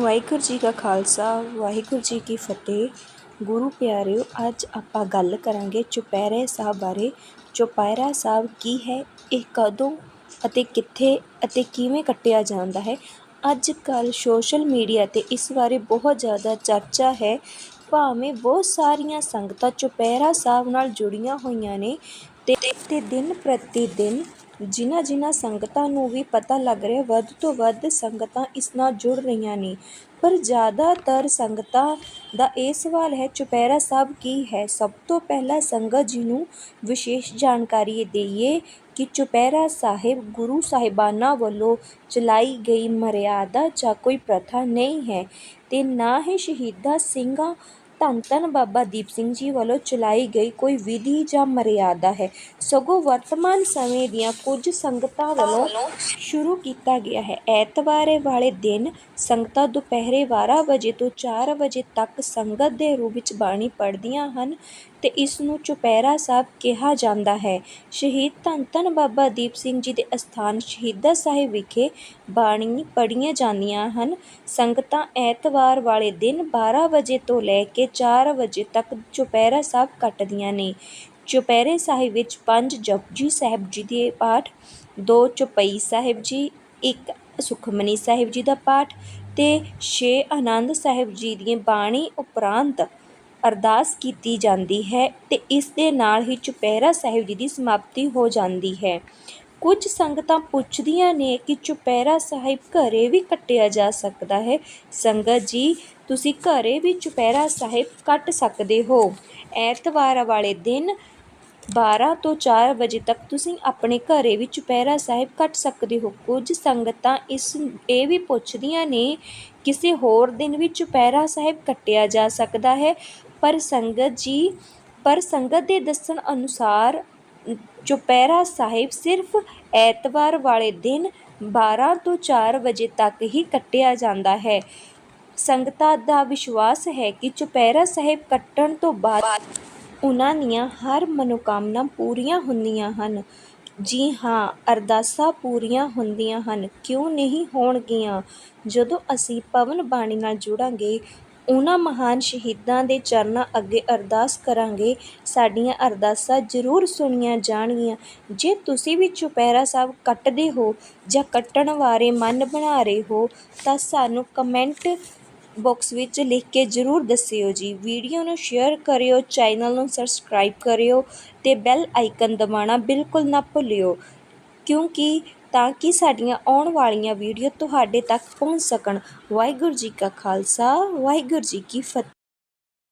ਵਾਹਿਗੁਰੂ ਜੀ ਕਾ ਖਾਲਸਾ, ਵਾਹਿਗੁਰੂ ਜੀ ਕੀ ਫਤਿਹ। ਗੁਰੂ ਪਿਆਰਿਓ, ਅੱਜ ਆਪਾਂ ਗੱਲ ਕਰਾਂਗੇ ਚੁਪਹਿਰੇ ਸਾਹਿਬ ਬਾਰੇ। ਚੁਪਹਿਰਾ ਸਾਹਿਬ ਕੀ ਹੈ, ਇਹ ਕਦੋਂ ਅਤੇ ਕਿੱਥੇ ਅਤੇ ਕਿਵੇਂ ਕੱਟਿਆ ਜਾਂਦਾ ਹੈ? ਅੱਜ ਕੱਲ੍ਹ ਸੋਸ਼ਲ ਮੀਡੀਆ 'ਤੇ ਇਸ ਬਾਰੇ ਬਹੁਤ ਜ਼ਿਆਦਾ ਚਰਚਾ ਹੈ। ਭਾਵੇਂ ਬਹੁਤ ਸਾਰੀਆਂ ਸੰਗਤਾਂ ਚੁਪਹਿਰਾ ਸਾਹਿਬ ਨਾਲ ਜੁੜੀਆਂ ਹੋਈਆਂ ਨੇ, ਤੇ ਤੇ ਦਿਨ ਪ੍ਰਤੀ ਦਿਨ ਜਿਨ੍ਹਾਂ ਜਿਨ੍ਹਾਂ ਸੰਗਤਾਂ ਨੂੰ ਵੀ ਪਤਾ ਲੱਗ ਰਿਹਾ, ਵੱਧ ਤੋਂ ਵੱਧ ਸੰਗਤਾਂ ਇਸ ਨਾਲ ਜੁੜ ਰਹੀਆਂ ਨੇ। ਪਰ ਜ਼ਿਆਦਾਤਰ ਸੰਗਤਾਂ ਦਾ ਇਹ ਸਵਾਲ ਹੈ, ਚੁਪਹਿਰਾ ਸਾਹਿਬ ਕੀ ਹੈ? ਸਭ ਤੋਂ ਪਹਿਲਾਂ ਸੰਗਤ ਜੀ ਨੂੰ ਵਿਸ਼ੇਸ਼ ਜਾਣਕਾਰੀ ਦੇਈਏ ਕਿ ਚੁਪਹਿਰਾ ਸਾਹਿਬ ਗੁਰੂ ਸਾਹਿਬਾਨਾਂ ਵੱਲੋਂ ਚਲਾਈ ਗਈ ਮਰਿਆਦਾ ਜਾਂ ਕੋਈ ਪ੍ਰਥਾ ਨਹੀਂ ਹੈ ਤੇ ਨਾ ਹੀ ਸ਼ਹੀਦਾਂ ਸਿੰਘਾਂ ਧੰਨ ਧੰਨ ਬਾਬਾ ਦੀਪ ਸਿੰਘ ਜੀ ਵੱਲੋਂ ਚਲਾਈ ਗਈ ਕੋਈ ਵਿਧੀ ਜਾਂ ਮਰਿਆਦਾ ਹੈ। ਸਗੋਂ ਵਰਤਮਾਨ ਸਮੇਂ ਦੀਆਂ ਕੁਝ ਸੰਗਤਾਂ ਵੱਲੋਂ ਸ਼ੁਰੂ ਕੀਤਾ ਗਿਆ ਹੈ। ਐਤਵਾਰੇ ਵਾਲੇ ਦਿਨ ਸੰਗਤਾਂ ਦੁਪਹਿਰੇ 12 ਵਜੇ ਤੋਂ 4 ਵਜੇ ਤੱਕ ਸੰਗਤ ਦੇ ਰੂਪ ਵਿੱਚ ਬਾਣੀ ਪੜ੍ਹਦੀਆਂ ਹਨ ਤੇ ਇਸ ਨੂੰ ਚੁਪਹਿਰਾ ਸਾਹਿਬ ਕਿਹਾ ਜਾਂਦਾ ਹੈ। ਸ਼ਹੀਦ ਧੰਨ ਧੰਨ ਬਾਬਾ ਦੀਪ ਸਿੰਘ ਜੀ ਦੇ ਅਸਥਾਨ ਸ਼ਹੀਦਾਂ ਸਾਹਿਬ ਵਿਖੇ ਬਾਣੀ ਪੜ੍ਹੀਆਂ ਜਾਂਦੀਆਂ ਹਨ। ਸੰਗਤਾਂ ਐਤਵਾਰ ਵਾਲੇ ਦਿਨ 12 ਵਜੇ ਤੋਂ ਲੈ ਕੇ ਚਾਰ ਵਜੇ ਤੱਕ ਚੁਪਹਿਰਾ ਸਾਹਿਬ ਕੱਟਦੀਆਂ ਨੇ। ਚੁਪਹਿਰੇ ਸਾਹਿਬ ਵਿੱਚ ਪੰਜ ਜਪਜੀ ਸਾਹਿਬ ਜੀ ਦੇ ਪਾਠ, ਦੋ ਚੁਪਈ ਸਾਹਿਬ ਜੀ, ਇੱਕ ਸੁਖਮਨੀ ਸਾਹਿਬ ਜੀ ਦਾ ਪਾਠ ਤੇ ਛੇ ਆਨੰਦ ਸਾਹਿਬ ਜੀ ਦੀਆਂ ਬਾਣੀ ਉਪਰੰਤ ਅਰਦਾਸ ਕੀਤੀ ਜਾਂਦੀ ਹੈ ਤੇ ਇਸ ਦੇ ਨਾਲ ਹੀ ਚੁਪਹਿਰਾ ਸਾਹਿਬ ਜੀ ਦੀ ਸਮਾਪਤੀ ਹੋ ਜਾਂਦੀ ਹੈ। ਕੁਝ ਸੰਗਤਾਂ ਪੁੱਛਦੀਆਂ ਨੇ ਕਿ ਚੁਪਹਿਰਾ ਸਾਹਿਬ ਘਰੇ ਵੀ ਕੱਟਿਆ ਜਾ ਸਕਦਾ ਹੈ। ਸੰਗਤ ਜੀ, ਤੁਸੀਂ ਘਰੇ ਵੀ ਚੁਪਹਿਰਾ ਸਾਹਿਬ ਕੱਟ ਸਕਦੇ ਹੋ। ਐਤਵਾਰ ਵਾਲੇ ਦਿਨ 12 ਤੋਂ 4 ਵਜੇ ਤੱਕ ਤੁਸੀਂ ਆਪਣੇ ਘਰੇ ਵੀ ਚੁਪਹਿਰਾ ਸਾਹਿਬ ਕੱਟ ਸਕਦੇ ਹੋ। ਕੁਝ ਸੰਗਤਾਂ ਇਸ, ਇਹ ਵੀ ਪੁੱਛਦੀਆਂ ਨੇ, ਕਿਸੇ ਹੋਰ ਦਿਨ ਵੀ ਚੁਪਹਿਰਾ ਸਾਹਿਬ ਕੱਟਿਆ ਜਾ ਸਕਦਾ ਹੈ। ਪਰ ਸੰਗਤ ਜੀ, ਪਰ ਸੰਗਤ ਦੇ ਦੱਸਣ ਅਨੁਸਾਰ ਚੁਪਹਿਰਾ ਸਾਹਿਬ ਸਿਰਫ ਐਤਵਾਰ ਵਾਲੇ ਦਿਨ 12 ਤੋਂ ਚਾਰ ਵਜੇ ਤੱਕ ਹੀ ਕੱਟਿਆ ਜਾਂਦਾ ਹੈ। ਸੰਗਤਾਂ ਦਾ ਵਿਸ਼ਵਾਸ ਹੈ ਕਿ ਚੁਪਹਿਰਾ ਸਾਹਿਬ ਕੱਟਣ ਤੋਂ ਬਾਅਦ ਉਹਨਾਂ ਦੀਆਂ ਹਰ ਮਨੋਕਾਮਨਾ ਪੂਰੀਆਂ ਹੁੰਦੀਆਂ ਹਨ। ਜੀ ਹਾਂ, ਅਰਦਾਸਾਂ ਪੂਰੀਆਂ ਹੁੰਦੀਆਂ ਹਨ। ਕਿਉਂ ਨਹੀਂ ਹੋਣਗੀਆਂ? ਜਦੋਂ ਅਸੀਂ ਪਵਨ ਬਾਣੀ ਨਾਲ ਜੁੜਾਂਗੇ ਉਹਨਾਂ ਮਹਾਨ ਸ਼ਹੀਦਾਂ ਦੇ ਚਰਨਾਂ ਅੱਗੇ ਅਰਦਾਸ ਕਰਾਂਗੇ। ਸਾਡੀਆਂ ਅਰਦਾਸਾਂ ਜ਼ਰੂਰ ਸੁਣੀਆਂ ਜਾਣਗੀਆਂ। ਜੇ ਤੁਸੀਂ ਵੀ ਚੁਪਹਿਰਾ ਸਾਹਿਬ ਕੱਟਦੇ ਹੋ ਜਾਂ ਕੱਟਣ ਬਾਰੇ ਮਨ ਬਣਾ ਰਹੇ ਹੋ, ਤਾਂ ਸਾਨੂੰ ਕਮੈਂਟ ਬਾਕਸ ਵਿੱਚ ਲਿਖ ਕੇ ਜ਼ਰੂਰ ਦੱਸਿਓ ਜੀ। ਵੀਡੀਓ ਨੂੰ ਸ਼ੇਅਰ ਕਰਿਓ, ਚੈਨਲ ਨੂੰ ਸਬਸਕ੍ਰਾਈਬ ਕਰਿਓ ਤੇ ਬੈਲ ਆਈਕਨ ਦਬਾਉਣਾ ਬਿਲਕੁਲ ਨਾ ਭੁੱਲਿਓ। ਕਿਉਂਕਿ ਤਾਂ ਕਿ ਸਾਡੀਆਂ ਆਉਣ ਵਾਲੀਆਂ ਵੀਡੀਓ ਤੁਹਾਡੇ ਤੱਕ ਪਹੁੰਚ ਸਕਣ। ਵਾਹਿਗੁਰੂ ਜੀ ਕਾ ਖਾਲਸਾ, ਵਾਹਿਗੁਰੂ ਜੀ ਕੀ ਫਤਿਹ।